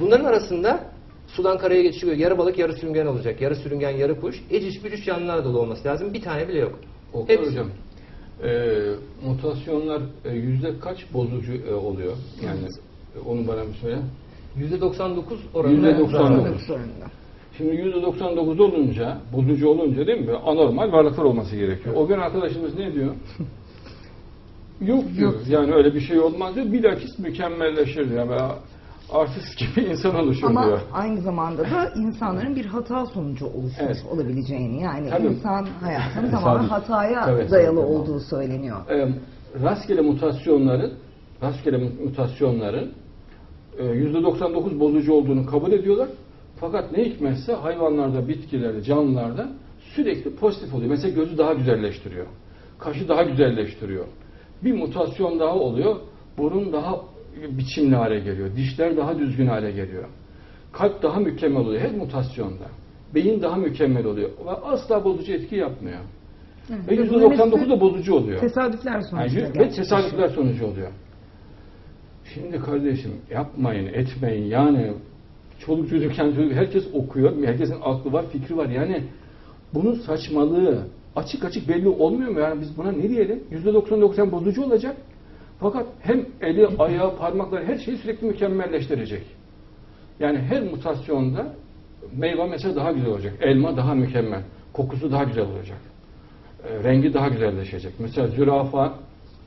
Bunların arasında sudan karaya geçiyor. Yarı balık, yarı sürüngen olacak. Yarı sürüngen, yarı kuş. Eciş bücüş canlılar dolu olması lazım. Bir tane bile yok. Oktay Hepsi. Hocam, e, mutasyonlar e, yüzde kaç bozucu e, oluyor? Yani e, onu bana bir söyle. %99 oranında. %99. zararlı. sorununda. Şimdi %99 olunca, bozucu olunca değil mi? Anormal varlıklar olması gerekiyor. O gün arkadaşımız ne diyor? Yok diyor. Yani öyle bir şey olmaz diyor. Bilakis mükemmelleşir diyor. Böyle artist gibi insan oluşur Ama diyor. aynı zamanda da insanların bir hata sonucu oluşmuş Evet. olabileceğini yani Tabii. insan hayatının tamamen hataya Tabii, dayalı tabii. olduğu söyleniyor. e, rastgele mutasyonların rastgele mutasyonların e, %99 bozucu olduğunu kabul ediyorlar. Fakat ne hikmetse hayvanlarda, bitkilerde, canlılarda sürekli pozitif oluyor. Mesela gözü daha güzelleştiriyor. Kaşı daha güzelleştiriyor. Bir mutasyon daha oluyor. Burun daha biçimli hale geliyor. Dişler daha düzgün hale geliyor. Kalp daha mükemmel oluyor her mutasyonda. Beyin daha mükemmel oluyor. Ve asla bozucu etki yapmıyor. Ve Ve bunların %99 hepsi da bozucu oluyor. Tesadüfler Yani sonucu. yüz- ve tesadüfler sonucu oluyor. Şimdi kardeşim yapmayın, etmeyin. Yani çoluk çocuk, yani çocuk, herkes okuyor. Herkesin aklı var, fikri var. Yani bunun saçmalığı açık açık belli olmuyor mu? Yani biz buna ne diyelim? %99 bozucu olacak. Fakat hem eli, ayağı, parmakları her şeyi sürekli mükemmelleştirecek. Yani her mutasyonda meyve mesela daha güzel olacak. Elma daha mükemmel. Kokusu daha güzel olacak. E, rengi daha güzelleşecek. Mesela zürafa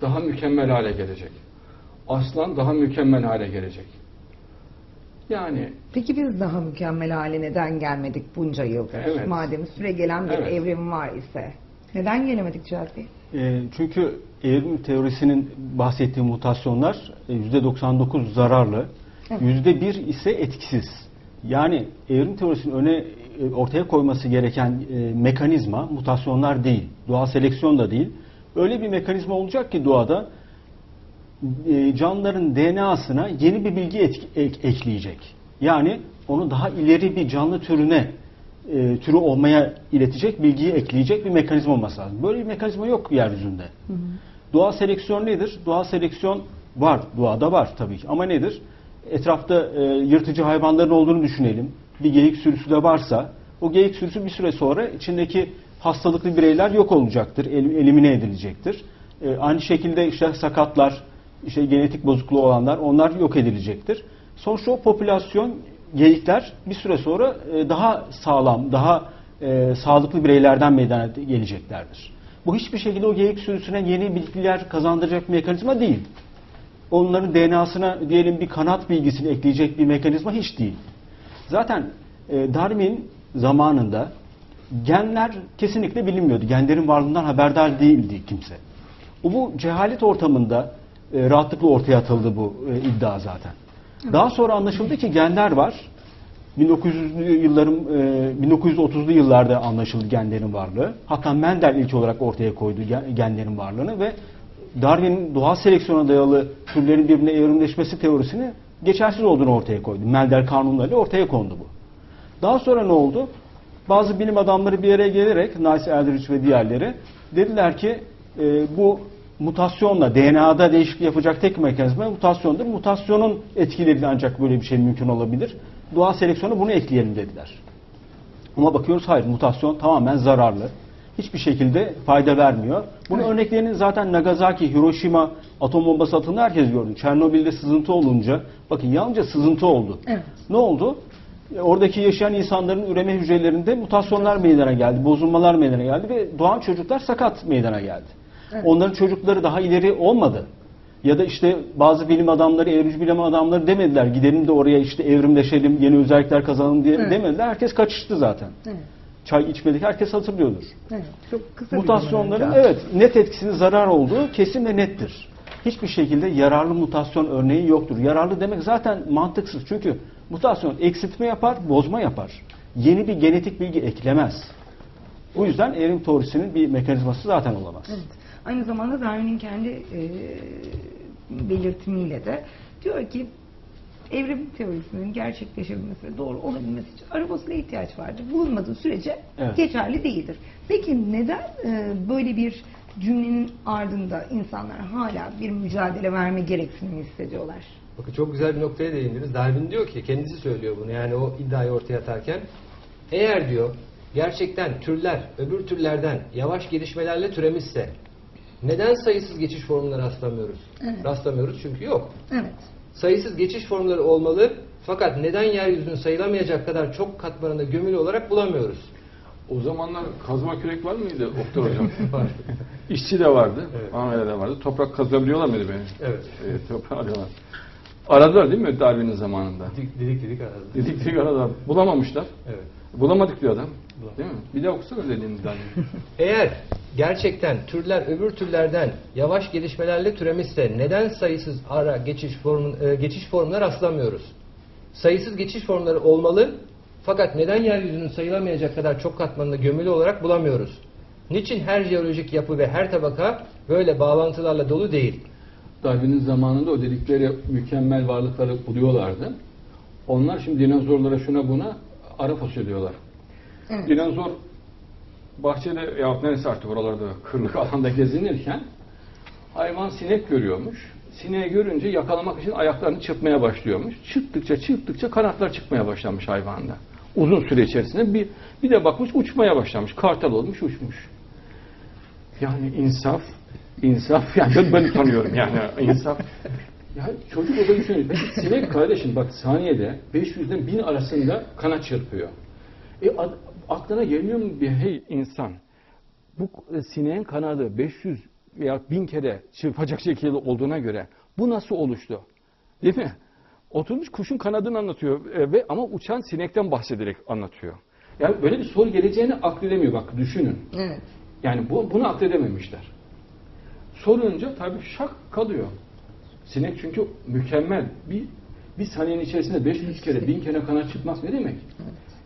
daha mükemmel hale gelecek. Aslan daha mükemmel hale gelecek. Yani Peki biz daha mükemmel hale neden gelmedik bunca yıldır? Evet. Madem süre gelen bir Evet. evrim var ise. Neden gelemedik Cihat Bey? E, çünkü evrim teorisinin bahsettiği mutasyonlar e, %99 zararlı, Evet. %1 ise etkisiz. Yani evrim teorisinin öne e, ortaya koyması gereken e, mekanizma mutasyonlar değil, doğal seleksiyon da değil. Öyle bir mekanizma olacak ki doğada e, canlıların DNA'sına yeni bir bilgi etki- ek- ekleyecek. Yani onu daha ileri bir canlı türüne e, türü olmaya iletecek bilgiyi ekleyecek bir mekanizma olması lazım. Böyle bir mekanizma yok yeryüzünde. Doğal seleksiyon nedir? Doğal seleksiyon var, doğada var tabii ki. Ama nedir? Etrafta e, yırtıcı hayvanların olduğunu düşünelim. Bir geyik sürüsü de varsa, o geyik sürüsü bir süre sonra içindeki hastalıklı bireyler yok olacaktır, el- elimine edilecektir. E, aynı şekilde işte sakatlar, işte genetik bozukluğu olanlar, onlar yok edilecektir. Sonuçta o popülasyon geyikler bir süre sonra e, daha sağlam, daha e, sağlıklı bireylerden meydana geleceklerdir. Bu hiçbir şekilde o geyik sürüsüne yeni bilgiler kazandıracak bir mekanizma değil. Onların DNA'sına diyelim bir kanat bilgisini ekleyecek bir mekanizma hiç değil. Zaten e, Darwin zamanında genler kesinlikle bilinmiyordu. Genlerin varlığından haberdar değildi kimse. O bu cehalet ortamında e, rahatlıkla ortaya atıldı bu e, iddia zaten. Daha sonra anlaşıldı ki genler var. 1900'lü yılların e, 1930'lu yıllarda anlaşıldı genlerin varlığı. Hatta Mendel ilk olarak ortaya koydu gen- genlerin varlığını ve Darwin'in doğal seleksiyona dayalı türlerin birbirine evrimleşmesi teorisini geçersiz olduğunu ortaya koydu. Mendel kanunlarıyla ortaya kondu bu. Daha sonra ne oldu? Bazı bilim adamları bir araya gelerek Nice Eldridge ve diğerleri dediler ki e, bu mutasyonla DNA'da değişiklik yapacak tek mekanizma mutasyondur. Mutasyonun etkileriyle ancak böyle bir şey mümkün olabilir. Doğal seleksiyona bunu ekleyelim dediler. Ama bakıyoruz hayır mutasyon tamamen zararlı. Hiçbir şekilde fayda vermiyor. Bunun Evet. örneklerini zaten Nagasaki, Hiroşima atom bombası atıldığında herkes gördü. Çernobil'de sızıntı olunca bakın yalnızca sızıntı oldu. Evet. Ne oldu? E, Oradaki yaşayan insanların üreme hücrelerinde mutasyonlar meydana geldi, bozulmalar meydana geldi ve doğan çocuklar sakat meydana geldi. Evet. Onların çocukları daha ileri olmadı. Ya da işte bazı bilim adamları, evrimci bilim adamları demediler gidelim de oraya işte evrimleşelim, yeni özellikler kazanalım diye Evet. demediler. Herkes kaçıştı zaten. Evet. Çay içmedik herkes hatırlıyordur. Evet. Çok kısa Mutasyonların evet net etkisinin zarar olduğu kesin ve nettir. Hiçbir şekilde yararlı mutasyon örneği yoktur. Yararlı demek zaten mantıksız. Çünkü mutasyon eksiltme yapar, bozma yapar. Yeni bir genetik bilgi eklemez. Bu yüzden evrim teorisinin bir mekanizması zaten olamaz. Evet. Aynı zamanda Darwin'in kendi e, belirtimiyle de diyor ki evrim teorisinin gerçekleşebilmesi ve doğru olabilmesi için arabasına ihtiyaç vardır. Bulunmadığı sürece Evet. geçerli değildir. Peki neden e, böyle bir cümlenin ardında insanlar hala bir mücadele verme gereksinimi hissediyorlar? Bakın çok güzel bir noktaya değindiniz. Darwin diyor ki, kendisi söylüyor bunu yani o iddiayı ortaya atarken. Eğer diyor gerçekten türler öbür türlerden yavaş gelişmelerle türemişse neden sayısız geçiş formlarına rastlamıyoruz? Evet. Rastlamıyoruz çünkü yok. Evet. Sayısız geçiş formları olmalı fakat neden yeryüzünün sayılamayacak kadar çok katmanında gömülü olarak bulamıyoruz? O zamanlar kazma kürek var mıydı Oktay Hocam? Var. İşçi de vardı. Evet. Ankara'da vardı. Toprak kazabiliyorlar mıydı beni? Evet. Evet, toprağı arıyorlar. Aradılar değil mi Darwin'in zamanında? Dedik dedik, dedik aradı. Dedik dedik aradılar. Bulamamışlar. Evet. Bulamadık diyor adam. Bulamadık. Değil mi? Bir de okusana dediğiniz Darwin. Eğer gerçekten türler öbür türlerden yavaş gelişmelerle türemişse neden sayısız ara geçiş formun e, geçiş formuna rastlamıyoruz? Sayısız geçiş formları olmalı fakat neden yeryüzünün sayılamayacak kadar çok katmanında gömülü olarak bulamıyoruz? Niçin her jeolojik yapı ve her tabaka böyle bağlantılarla dolu değil? Darwin'in zamanında o dedikleri mükemmel varlıkları buluyorlardı. Onlar şimdi dinozorlara şuna buna ara fasulye diyorlar. Evet. Dinozor bahçede ya neresi artık oralarda kırlık alanda gezinirken hayvan sinek görüyormuş. Sineği görünce yakalamak için ayaklarını çırpmaya başlıyormuş. Çırptıkça çırptıkça kanatlar çıkmaya başlamış hayvanda. Uzun süre içerisinde bir, bir de bakmış uçmaya başlamış. Kartal olmuş uçmuş. Yani insaf, insaf yani ben, ben tanıyorum yani insaf. Ya çocuk o da düşünüyor. Sinek kardeşim bak saniyede 500'den 1000 arasında kanat çırpıyor. E ad- aklına gelmiyor mu bir hey insan? Bu e, sineğin kanadı 500 veya 1000 kere çırpacak şekilde olduğuna göre bu nasıl oluştu? Değil mi? Oturmuş kuşun kanadını anlatıyor e, ve ama uçan sinekten bahsederek anlatıyor. Yani böyle bir soru geleceğini akledemiyor bak düşünün. Evet. Yani bu, bunu akledememişler. Sorunca tabii şak kalıyor. Sinek çünkü mükemmel. Bir, bir saniyenin içerisinde 500 kere, 1000 kere kanat çıkmak ne demek?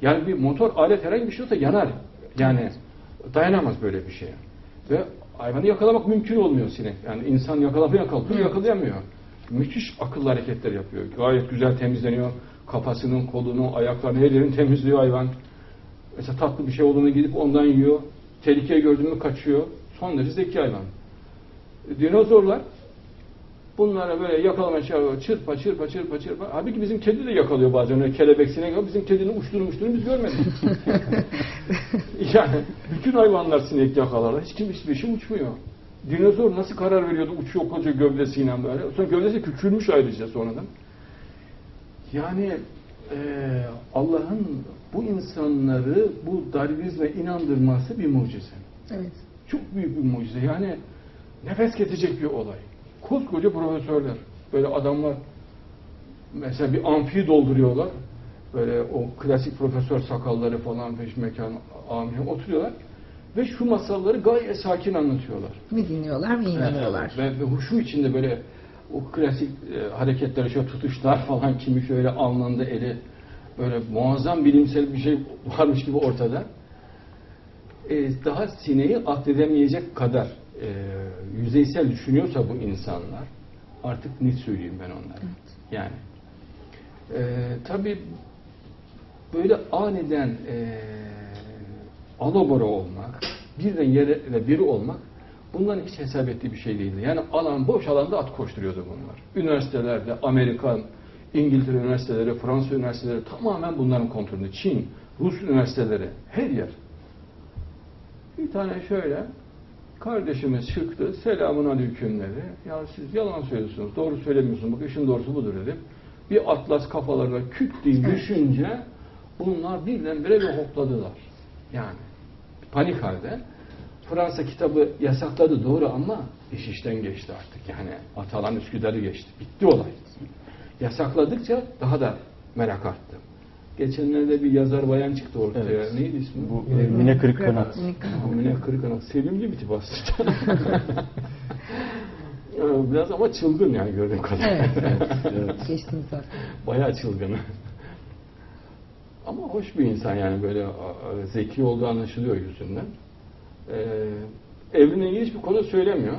Yani bir motor alet herhangi bir şey olsa yanar. Yani dayanamaz böyle bir şeye. Ve hayvanı yakalamak mümkün olmuyor sinek. Yani insan yakalamaya kalkıyor, yakalayamıyor. Müthiş akıllı hareketler yapıyor. Gayet güzel temizleniyor. Kafasının, kolunu, ayaklarını, her yerini temizliyor hayvan. Mesela tatlı bir şey olduğunu gidip ondan yiyor. Tehlikeyi gördüğünü kaçıyor. Son derece zeki hayvan. Dinozorlar bunlara böyle yakalamaya çalışıyor. Çırpa çırpa çırpa çırpa. Halbuki bizim kedi de yakalıyor bazen. Öyle kelebek sinek. Bizim kedinin uçtuğunu uçtuğunu biz görmedik. yani bütün hayvanlar sinek yakalarlar. Hiç kim hiçbir şey uçmuyor. Dinozor nasıl karar veriyordu uçuyor koca gövdesiyle böyle. Sonra gövdesi küçülmüş ayrıca sonradan. Yani eee, Allah'ın bu insanları bu Darwinizme inandırması bir mucize. Evet. Çok büyük bir mucize. Yani nefes kesecek bir olay. Koskoca profesörler. Böyle adamlar mesela bir amfi dolduruyorlar. Böyle o klasik profesör sakalları falan peş mekan amire oturuyorlar. Ve şu masalları gayet sakin anlatıyorlar. Ve dinliyorlar ve inanıyorlar. Ve, ve huşu içinde böyle o klasik e, hareketler, şöyle tutuşlar falan kimi şöyle alnında eli böyle muazzam bilimsel bir şey varmış gibi ortada. E, daha sineği akledemeyecek kadar e, yüzeysel düşünüyorsa bu insanlar artık ne söyleyeyim ben onlara. Yani e, tabii böyle aniden e, alabora olmak, birden yere biri olmak bunların hiç hesap ettiği bir şey değildi. Yani alan boş alanda at koşturuyordu bunlar. Üniversitelerde Amerikan, İngiltere üniversiteleri, Fransa üniversiteleri tamamen bunların kontrolünde. Çin, Rus üniversiteleri, her yer. Bir tane şöyle kardeşimiz çıktı, selamun aleyküm dedi. Ya siz yalan söylüyorsunuz, doğru söylemiyorsunuz, bak işin doğrusu budur dedi. Bir atlas kafalarına küt diye düşünce bunlar birdenbire bir hopladılar. Yani panik halde. Fransa kitabı yasakladı doğru ama iş işten geçti artık. Yani Atalan Üsküdar'ı geçti. Bitti olay. Yasakladıkça daha da merak arttı. Geçenlerde bir yazar bayan çıktı ortaya. Evet. Neydi ismi? Bu e, Mine Kırık Kanat. Kanat. Mine Kırıkanat. Sevimli bir tip aslında. Ee, Biraz ama çılgın yani gördüğüm kadarıyla. Evet. Evet. Geçtiğimiz hafta. Bayağı çılgın. Ama hoş bir insan yani böyle zeki olduğu anlaşılıyor yüzünden. Ee, evrimle ilgili hiçbir konu söylemiyor.